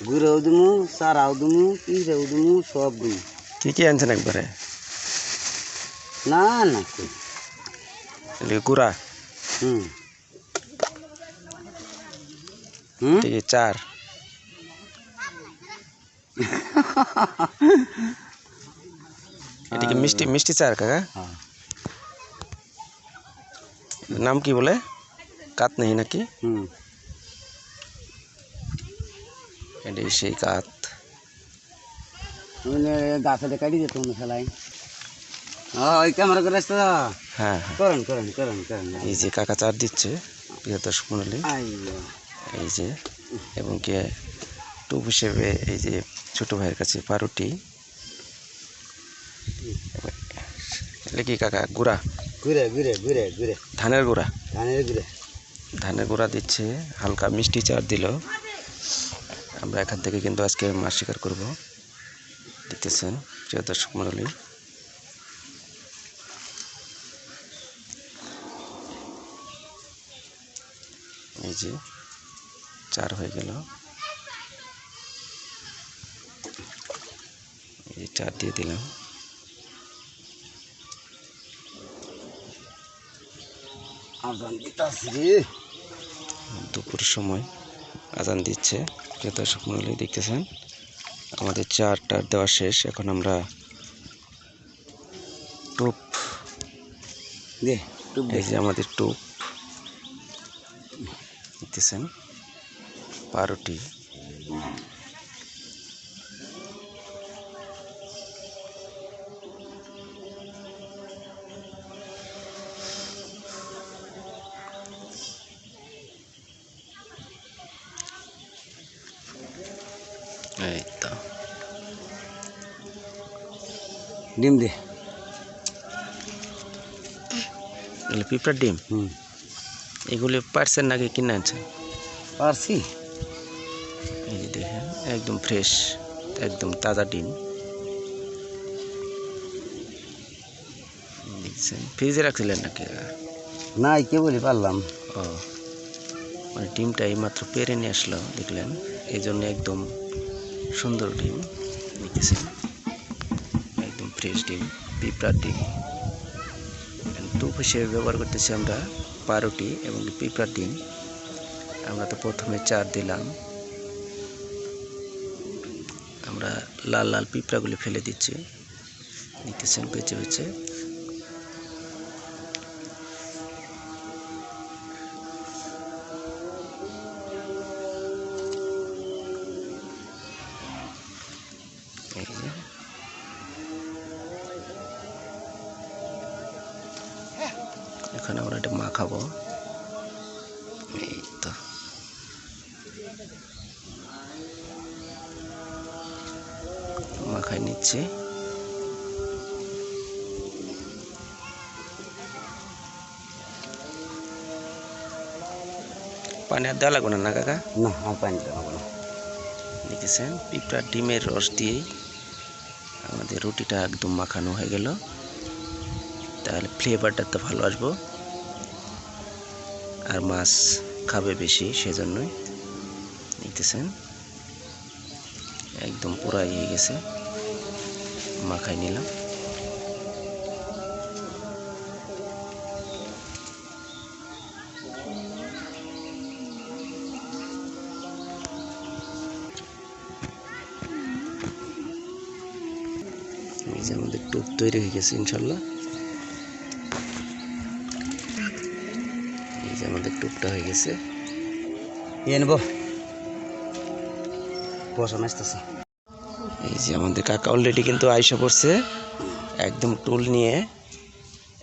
গুড়াও দিমু সারাও দিমু পিঁড়াও দিমু সব দিমু কি কি আনছেন একবারে না না কই। এগুলি গুড়া হুম হুম ঠিক আছে, চার এটিকে মিষ্টি মিষ্টি চার কাকা হ্যাঁ নাম কি বলে কাত নেই নাকি হুম এটি সেই কাত। গাছটা কাটি দিত মশালাই ওই ক্যামেরা করে আসতে। হ্যাঁ হ্যাঁ। করেন করেন করেন করেন। এই যে কাকা চার দিচ্ছে প্রিয় দর্শক মণ্ডলী। এই যে এবং কি টুপ হিসেবে এই যে ছোট ভাইয়ের কাছে পারুটি। কি কাকা গুড়া? ঘুরে ঘুরে ঘুরে ঘুরে ধানের গুড়া। ধানের ঘুরে ধানের গুঁড়া দিচ্ছে হালকা মিষ্টি চার দিল। আমরা এখান থেকে কিন্তু আজকে মাছ শিকার করব। দেখতেছেন প্রিয় দর্শক মণ্ডলী। এই যে চার হয়ে গেল। এই চার দিয়ে দিলাম। দুপুর সময়। আজান দিচ্ছে। প্রিয় দর্শক মণ্ডলী দেখতেছেন? আমাদের চার টার দেওয়া শেষ। এখন আমরা টুপ দিয়ে টুপ এই যে আমাদের টুপ। দেখতেছেন? পাউরুটি এই তো ডিম দে। এগুলো পিঁপড়ার ডিম? হুম। এগুলি পারছেন নাকি কিনে আনছেন? পারছি। এই যে দেখেন একদম ফ্রেশ একদম তাজা ডিম। দেখছেন ফ্রিজে রাখছিলেন নাকি? নাই কে বলি পারলাম। ও মানে ডিমটা এইমাত্র পেরে নিয়ে আসলো দেখলেন। এই জন্য একদম সুন্দর ডিম দেখতেছেন একদম ফ্রেশ ডিম, পিঁপড়ার ডিম। টুপ হিসেবে ব্যবহার করতেছি আমরা পাউরুটি এবং পিঁপড়ার ডিম। আমরা তো প্রথমে চার দিলাম। আমরা লাল লাল পিঁপড়াগুলি ফেলে দিচ্ছি। দেখতেছেন বেছে বেছে। এখন আমরা এটা মাখাবো এই তো মাখাই নিচ্ছি পানি আর দেওয়া লাগবে না না কাকা না পানি দেওয়া না দেখেছেন পিঁপড়ার ডিমের রস দিয়েই আমাদের রুটিটা একদম মাখানো হয়ে গেল তাহলে ফ্লেভারটা তো ভালো আসব আর মাছ খাবে বেশি, সেজন্যই দেখতেছেন একদম পুরাই হয়ে গেছে। মাখাই নিলাম। যে আমাদের টুপ তৈরি হয়ে গেছে, ইনশাল্লাহ এই যে হয়ে গেছে। ইয়ে নেব। বসা আসতেছে এই যে আমাদের কাকা অলরেডি কিন্তু আইসা পড়ছে। একদম টুল নিয়ে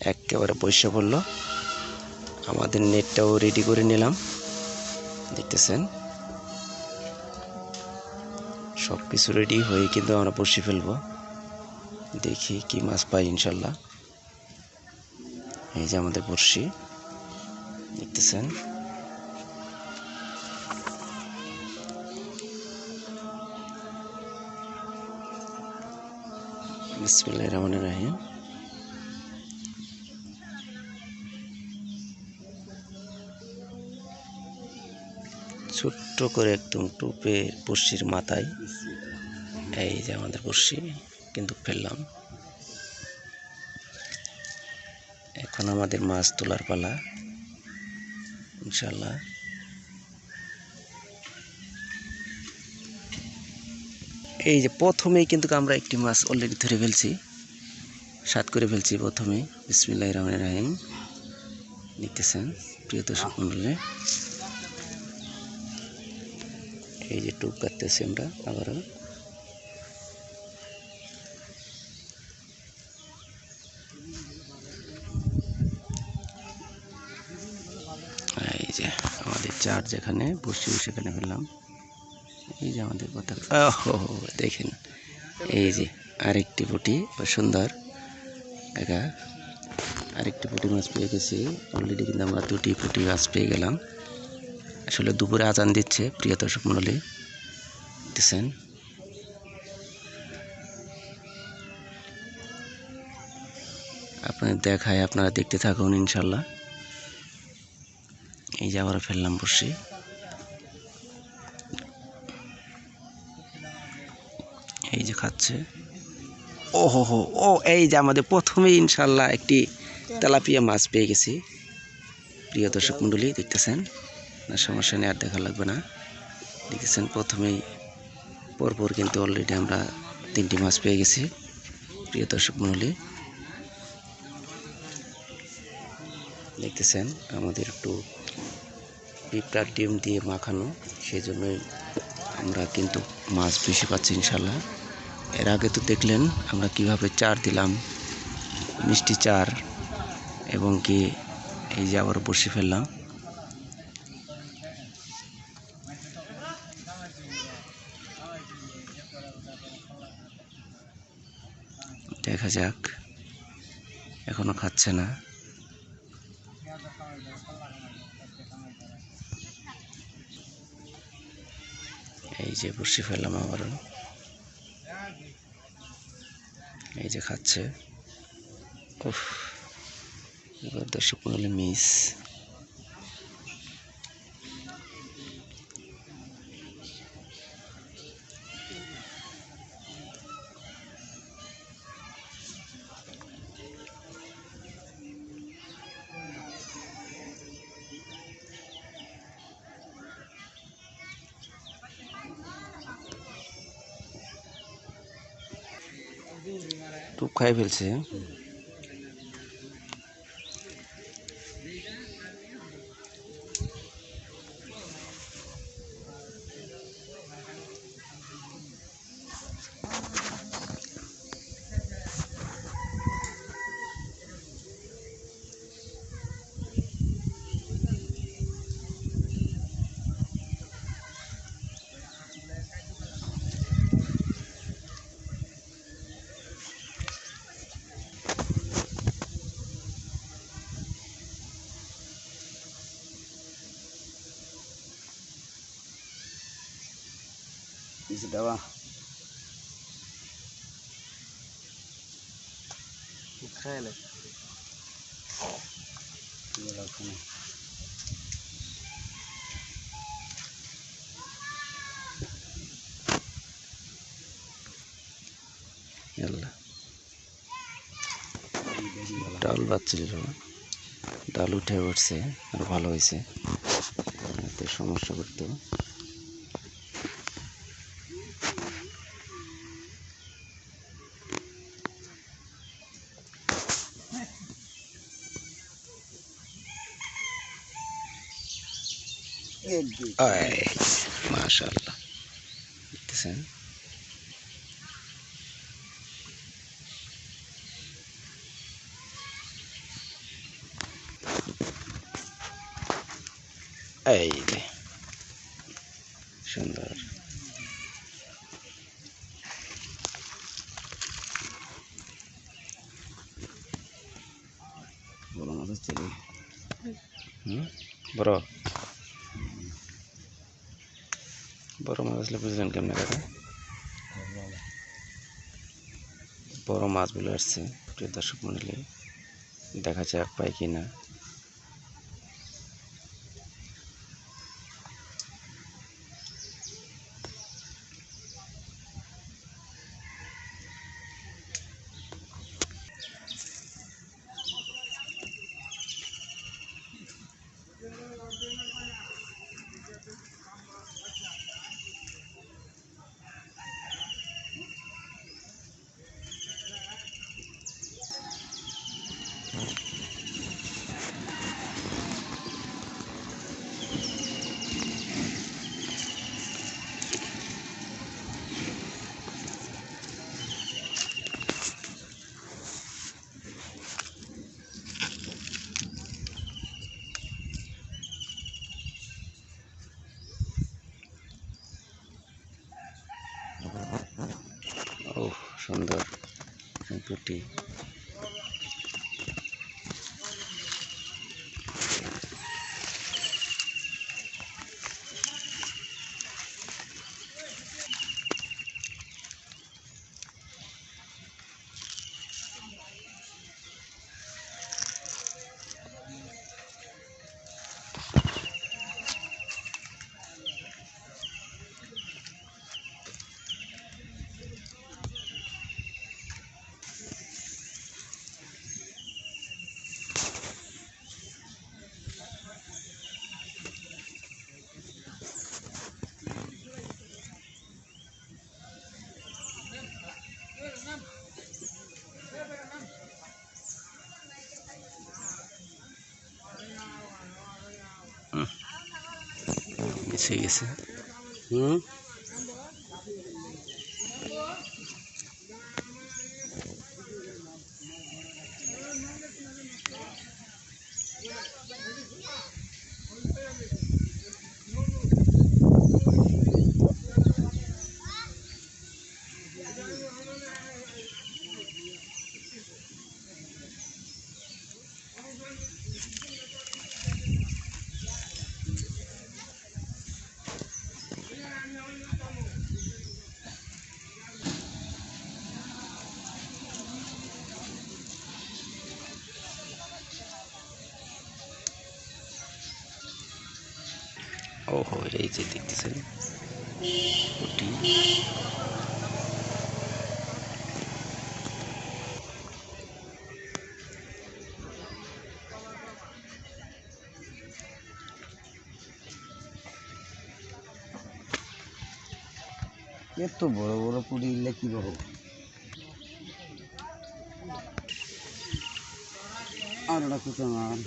একেবারে পয়সা পড়ল। আমাদের নেটটাও রেডি করে নিলাম। দেখতেছেন? সব কিছু রেডি হয়ে কিন্তু আমরা বসে ফেলব। দেখি কি মাছ পাই ইনশাল্লাহ। এই যে আমাদের বড়শি। দেখতেছেন। বিসমিল্লাহ ছোট্ট করে একদম টুপে বড়শির মাথায়। এই যে আমাদের বড়শি, কিন্তু ফেললাম। এখন আমাদের মাছ তোলার পালা। ইনশাল্লাহ এই যে প্রথমেই কিন্তু আমরা একটি মাছ অলরেডি ধরে ফেলছি। সাত করে ফেলছি প্রথমে। বিসমিল্লাহ রহমান রাহিম। নিতেছেন, প্রিয় দর্শক মন্ডলে। এই যে টুপ কাটতেছি আমরা আবারও এই যে আমাদের চার যেখানে বসি সেখানে ফেললাম। এই যে আমাদের কথা ওহো দেখেন। এই যে আরেকটি পুটি সুন্দর। একা। আরেকটি পুঁটি মাছ পেয়ে গেছি। অলরেডি কিন্তু আমরা দুটি পুঁটি মাছ পেয়ে গেলাম। আসলে দুপুরে আজান দিচ্ছে প্রিয় দর্শক মণ্ডলী। দিচ্ছেন আপনাদের দেখায় আপনারা দেখতে থাকুন ইনশাল্লাহ। এই যে আবার ফেললাম বসি। এই যে খাচ্ছে। ও হো হো, ও, এই যে আমাদের প্রথমেই ইনশাল্লাহ একটি তেলাপিয়া মাছ পেয়ে গেছি। প্রিয় দর্শক মণ্ডলী, দেখতেছেন? না, সমস্যা নেই, আর দেখা লাগবে না। দেখতেছেন, প্রথমেই পরপর কিন্তু অলরেডি আমরা তিনটি মাছ পেয়ে গেছি। প্রিয় দর্শক মণ্ডলী, দেখতেছেন, আমাদের একটু পিঁপড়ার ডিম দিয়ে মাখানো সেই জন্যই আমরা কিন্তু মাছ বেশি পাচ্ছি ইনশাল্লাহ এর আগে তো দেখলেন আমরা কীভাবে চার দিলাম, মিষ্টি চার এবং কি এই যে আবার বসে ফেললাম। দেখা যাক, এখনও খাচ্ছে না। যে বসে ফেললাম আবারও এই যে খাচ্ছে। উফ এবার দর্শক মহলে মিস। টুপ খাই ফেলছে কিছু দেওয়া খাইলে ওখানে আল্লাহ ডাল বাচ্ছিল ডাল উঠে উঠছে আর ভালো হয়েছে। এতে সমস্যা করতো মাশাল্লাহ দেখতেছেন এই যে সুন্দর বড় মাছ হচ্ছে রে হুম বড় বড় মাছ আসলে বুঝলেন কেমনে কাকা বড় মাছগুলো আসছে দর্শক মন্ডলী দেখা যাক পাই কি না সুন্দর পুটি 什么意思？嗯。গেছে এই যে দেখতেছেন এত বড় বড় পুরি ইলে কি বড়? আর ওটা কুচো মার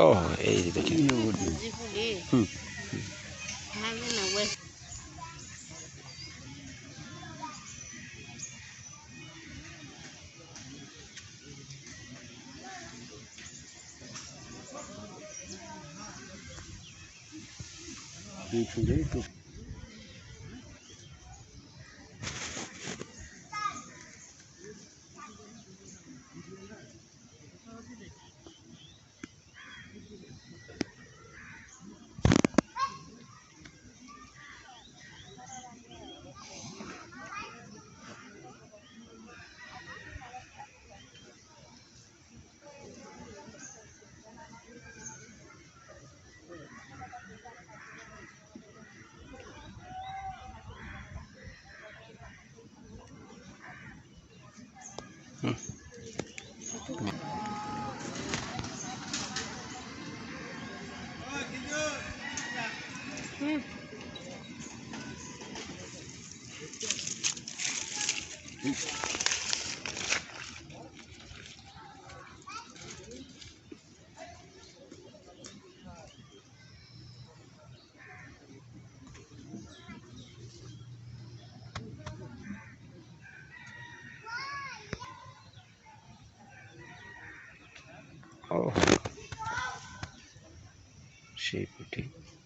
ওহো এই বটি হুম। এই ফুলে তো ওহো সেই পুটি Yes.